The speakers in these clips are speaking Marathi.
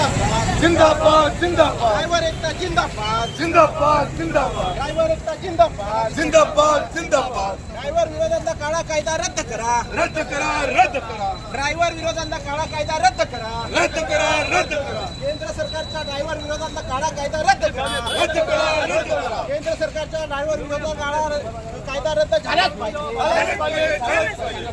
जिंदाबाद. जिंदाबाद जिंदाबाद. ड्रायव्हर एकता जिंदाबाद. जिंदाबाद जिंदाबाद. ड्रायव्हर एकता जिंदाबाद. जिंदाबाद जिंदाबाद. ड्रायव्हर विरोधातला काळा कायदा रद्द करा. रद्द करा रद्द करा. ड्रायव्हर विरोधातला काळा कायदा रद्द करा. रद्द करा रद्द करा. सरकारच्या ड्रायव्हर विरोधातला काळा कायदा रद्द करा. केंद्र सरकारच्या ड्रायव्हर विरोधात काळा कायदा रद्द झालाच पाहिजे.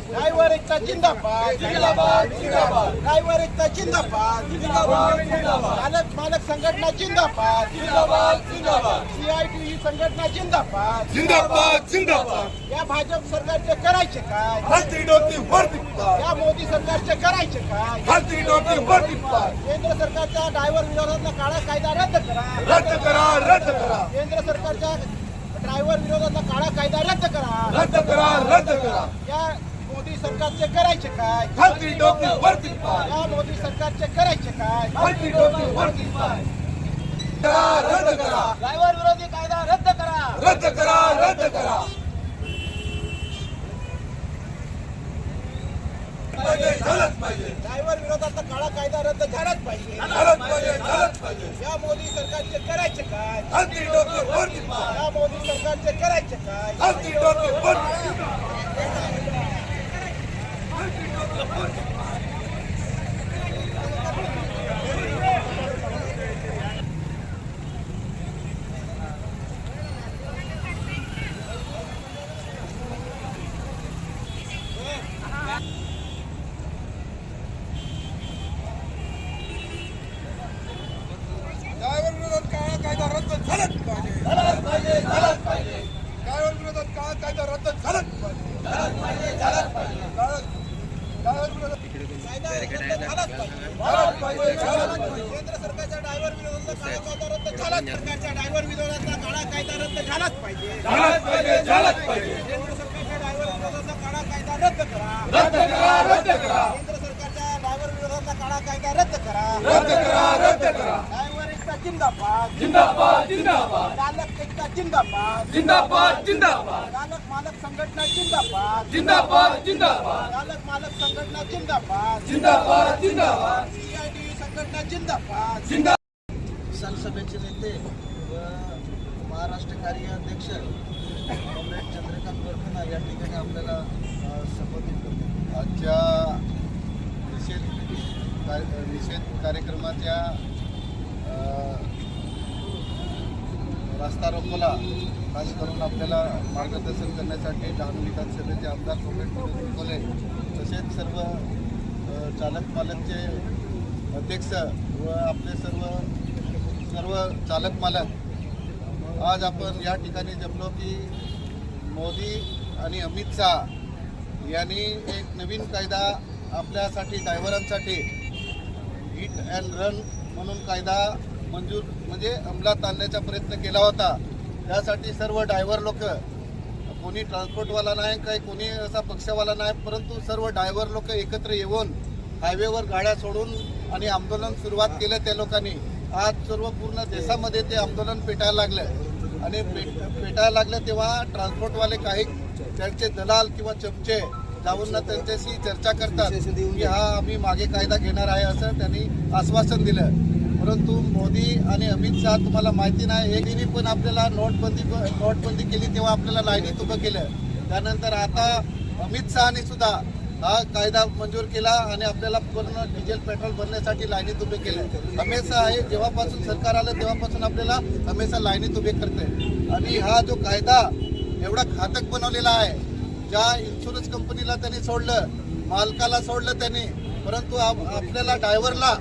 ड्रायव्हर एकता जिंदाबाद. जिंदाबाद जिंदाबाद. ड्रायव्हर एकता जिंदाबाद. जिंदाबाद जिंदाबाद. चालक मालक संघटना जिंदाबाद. जिंदाबाद जिंदाबाद. सीआयटी ही संघटना जिंदाबाद. जिंदाबाद जिंदाबाद. या भाजप सरकारचे करायचे काय? डोकी या मोदी सरकारचे करायचे काय? डोकी केंद्र सरकारच्या ड्रायव्हर विरोधातला काळा कायदा रद्द करा. रद्द करा रद्द करा. केंद्र सरकारच्या ड्रायव्हर विरोधातला काळा कायदा रद्द करा. रद्द करा रद्द करा. या मोदी सरकारचे करायचे काय? खालती डोकी वरती पाय. या मोदी सरकारचे करायचे काय? खालती डोकी वरती पाय. करा रद्द करा. ड्रायव्हर विरोधी कायदा रद्द करा. रद्द करा रद्द करा. झालंच पाहिजे. ड्रायव्हर विरोधातला काळा कायदा रद्द झालाच पाहिजे. झालंच पाहिजे झालंच पाहिजे. या मोदी सरकारचे करायचे काय? खालती डोकी या मोदी सरकारचे करायचे काय? डोकी पाय ड्रायव्हर विरोधात काळा कायदा रद्द झालाच पाहिजे झालाच पाहिजे झालाच पाहिजे ड्रायव्हर विरोधात काळा कायदा रद्द झालाच पाहिजे झालाच पाहिजे झालाच पाहिजे ड्रायव्हर विरोधात कायदा रद्द झालाच पाहिजे झालाच पाहिजे झालाच पाहिजे केंद्र सरकारच्या ड्रायव्हर विरोधातला काळा कायदा रद्द झालाच सरकारच्या ड्रायव्हर विरोधातला काळा कायदा रद्द झालाच पाहिजे. झालाच पाहिजे झालाच पाहिजे. केंद्र सरकारच्या ड्रायव्हर विरोधातला काळा कायदा रद्द करा. रद्द करा रद्द करा. केंद्र सरकारच्या ड्रायव्हर विरोधातला काळा कायदा रद्द करा. रद्द करा रद्द करा. ड्रायव्हर एकता जिंदाबाद. जिंदाबाद जिंदाबाद. चालक एकता जिंदाबाद. जिंदाबाद जिंदाबाद. चालक मालक संघटना जिंदाबाद. जिंदाबाद जिंदाबाद. चालक मालक संघटना जिंदाबाद. जिंदाबाद जिंदाबाद. सीआयटी संघटना जिंदाबाद. जिंदा विधानसभेचे नेते व महाराष्ट्र कार्य अध्यक्ष कॉम्रेड चंद्रकांत वरखना या ठिकाणी आपल्याला संबोधित करतो. आजच्या निषेध निषेध कार्यक्रमाच्या रस्ता रोकोला खास करून आपल्याला मार्गदर्शन करण्यासाठी डहाणू विधानसभेचे आमदार कॉम्रेड मनोज कोले तसेच सर्व चालक मालकचे अध्यक्ष व आपले सर्व सर्व चालक मालक आज आपण या ठिकाणी जमलो की मोदी आणि अमित शहा यांनी एक नवीन कायदा आपल्यासाठी ड्रायव्हरांसाठी हिट अँड रन म्हणून कायदा मंजूर म्हणजे अंमलात आणण्याचा प्रयत्न केला होता. त्यासाठी सर्व ड्रायव्हर लोक कोणी ट्रान्सपोर्टवाला नाही काही कोणी असा पक्षवाला नाही परंतु सर्व ड्रायव्हर लोक एकत्र येऊन हायवेवर गाड्या सोडून आणि आंदोलन सुरुवात केलं त्या लोकांनी. आज सर्व पूर्ण देशामध्ये ते आंदोलन पेटायला लागलं आणि पेट पेटायला लागलं तेव्हा ट्रान्सपोर्टवाले काही त्यांचे दलाल किंवा चमचे जाऊन ना त्यांच्याशी चर्चा करतात की हा आम्ही मागे कायदा घेणार आहे असं त्यांनी आश्वासन दिलं. परंतु मोदी आणि अमित शहा तुम्हाला माहिती नाही एकदिनी पण आपल्याला नोटबंदी नोटबंदी केली तेव्हा आपल्याला लाईनीत उभं केलं. त्यानंतर आता अमित शहानी सुद्धा हा कायदा मंजूर केला आणि आपल्याला पूर्ण डिझेल पेट्रोल भरण्यासाठी लाईनीत उभे केले. हमेशा आहे जेव्हापासून सरकार आलं तेव्हापासून आपल्याला हमेशा लाईनीत उभे करते आणि हा जो कायदा एवढा घातक बनवलेला आहे ज्या इन्शुरन्स कंपनीला त्यांनी सोडलं मालकाला सोडलं त्यांनी परंतु आप- आपल्याला ड्रायव्हरला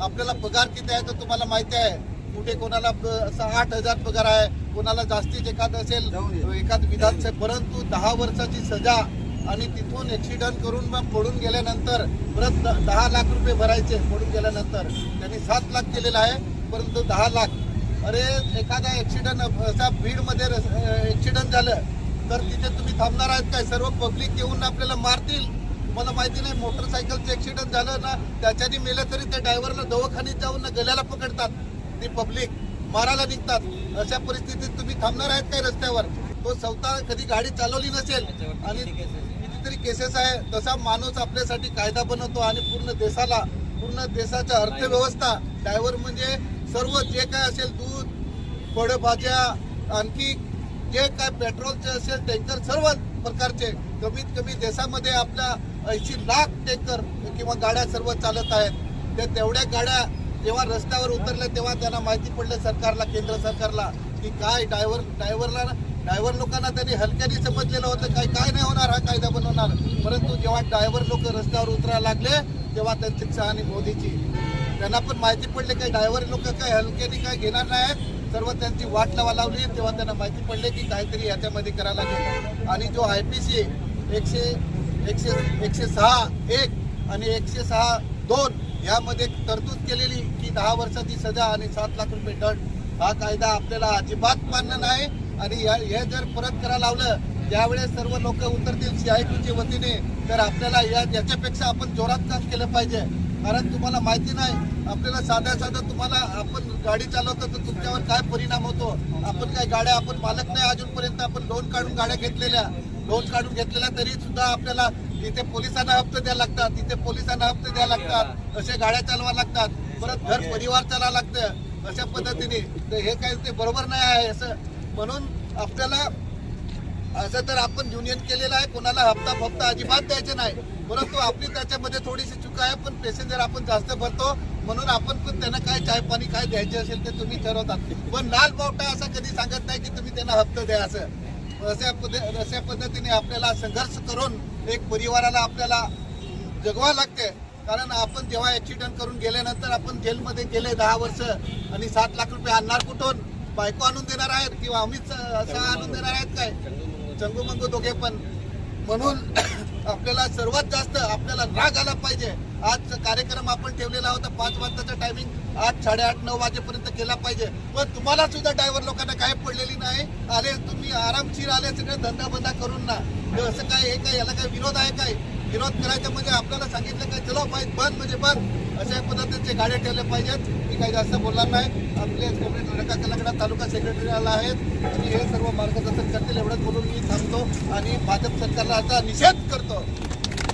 आपल्याला पगार किती आहे तर तुम्हाला माहिती आहे कुठे कोणाला असा आठ हजार पगार आहे कोणाला जास्तीत एखाद असेल एखाद विधानसभा परंतु दहा वर्षाची सजा आणि तिथून ॲक्सिडंट करून मग पडून गेल्यानंतर परत द- दहा लाख रुपये भरायचे पडून गेल्यानंतर. त्यांनी सात लाख केलेला आहे परंतु दहा लाख. अरे एखादा ॲक्सिडंट असा भीडमध्ये ॲक्सिडंट झालं तर तिथे तुम्ही थांबणार आहेत काय? सर्व पब्लिक येऊन आपल्याला मारतील? तुम्हाला माहिती नाही मोटरसायकलचं ॲक्सिडंट झालं ना त्याच्यानी मेलं तरी त्या ड्रायव्हरला दवाखान्यात जाऊन ना गल्याला पकडतात. ती पब्लिक मारायला निघतात. अशा परिस्थितीत तुम्ही थांबणार आहेत काय रस्त्यावर? तो स्वतः कधी गाडी चालवली नसेल आणि कितीतरी केसेस आहे. तसा माणूस आपल्यासाठी कायदा बनवतो आणि पूर्ण देशाला पूर्ण देशाच्या अर्थव्यवस्था डायव्हर म्हणजे सर्व जे काय असेल दूध फळभाज्या आणखी जे काय पेट्रोलचे असेल टँकर सर्व प्रकारचे कमीत कमी देशामध्ये आपल्या ऐंशी लाख टँकर किंवा गाड्या सर्व चालत आहेत. त्या तेवढ्या गाड्या जेव्हा रस्त्यावर उतरल्या तेव्हा त्यांना माहिती पडलं सरकारला केंद्र सरकारला की काय डायव्हर ड्रायव्हरला ड्रायव्हर लोकांना त्यांनी हलक्याने समजलेलं होतं काय काय नाही होणार हा कायदा बनवणार. परंतु जेव्हा ड्रायव्हर लोक रस्त्यावर उतरायला लागले तेव्हा त्यांची आणि मोदीची. त्यांना पण माहिती पडले काही ड्रायव्हर लोक काय हलक्याने काय घेणार नाही. सर्व त्यांची वाट लावा लावली तेव्हा त्यांना माहिती पडले की काहीतरी याच्यामध्ये करायला लागेल. आणि जो आय पी सी एकशे एकशे एकशे सहा एक आणि एकशे सहा दोन यामध्ये तरतूद केलेली की दहा वर्षाची सजा आणि सात लाख रुपये दंड. हा कायदा आपल्याला अजिबात मान्य नाही. आणि या- हे जर परत करायला लावलं ज्यावेळेस सर्व लोक उतरतील सीआयटीच्या वतीने. तर आपल्याला या याच्यापेक्षा आपण जोरात काम केलं पाहिजे. कारण तुम्हाला माहिती नाही आपल्याला साध्या साध्या तुम्हाला आपण गाडी चालवतो तर तुमच्यावर काय परिणाम होतो? आपण काय गाड्या आपण मालक नाही अजूनपर्यंत आपण लोन काढून गाड्या घेतलेल्या. लोन काढून घेतलेल्या तरी सुद्धा आपल्याला इथे पोलिसांना हप्ते द्यायला लागतात. इथे पोलिसांना हप्ते द्यायला लागतात. असे गाड्या चालवा लागतात. परत घर परिवार चालावं लागतं. अशा पद्धतीने. तर हे काही ते बरोबर नाही आहे असं म्हणून आपल्याला असं तर आपण युनियन केलेलं आहे कोणाला हप्ता फप्ता अजिबात द्यायचे नाही. परंतु आपली त्याच्यामध्ये थोडीशी चूक आहे पण पॅसेंजर आपण जास्त भरतो. म्हणून आपण पण त्यांना काय चाय पाणी काय द्यायचे असेल ते तुम्ही ठरवतात पण लाल बावटा असं कधी सांगत नाही की तुम्ही त्यांना हप्ता द्या असं. अशा पद्धती अशा पद्धतीने आपल्याला संघर्ष करून एक परिवाराला आपल्याला जगवा लागते कारण आपण जेव्हा ऍक्सिडेंट करून गेल्यानंतर आपण जेलमध्ये गेले दहा वर्ष आणि सात लाख रुपये आणणार कुठून? बायको आणून देणार आहेत किंवा अमित शहा आणून देणार आहेत काय? चंगूमंगू दोघे. पण. म्हणून आपल्याला सर्वात जास्त आपल्याला राग आला पाहिजे. आज कार्यक्रम आपण ठेवलेला होता पाच वाजताचा टायमिंग आठ साडेआठ नऊ वाजेपर्यंत केला पाहिजे. पण तुम्हाला सुद्धा ड्रायव्हर लोकांना काय पडलेली नाही. आले तुम्ही आरामशीर आले सगळे धंदा बंदा करून ना. असं काय हे काय याला काय विरोध आहे काय? विरोध करायचा म्हणजे आपल्याला सांगितलं काय चलो पाहिजे बंद म्हणजे बंद. अशा पद्धतीचे गाड्या ठेवल्या पाहिजेत. मी काही जास्त बोलणार नाही. आपले कोकणी रडका कलाकडा तालुका सेक्रेटरी आला आहेत. आणि हे सर्व मार्गदर्शन करतील एवढंच बोलून मी थांबतो. आणि भाजप सरकारला आता निषेध करतो.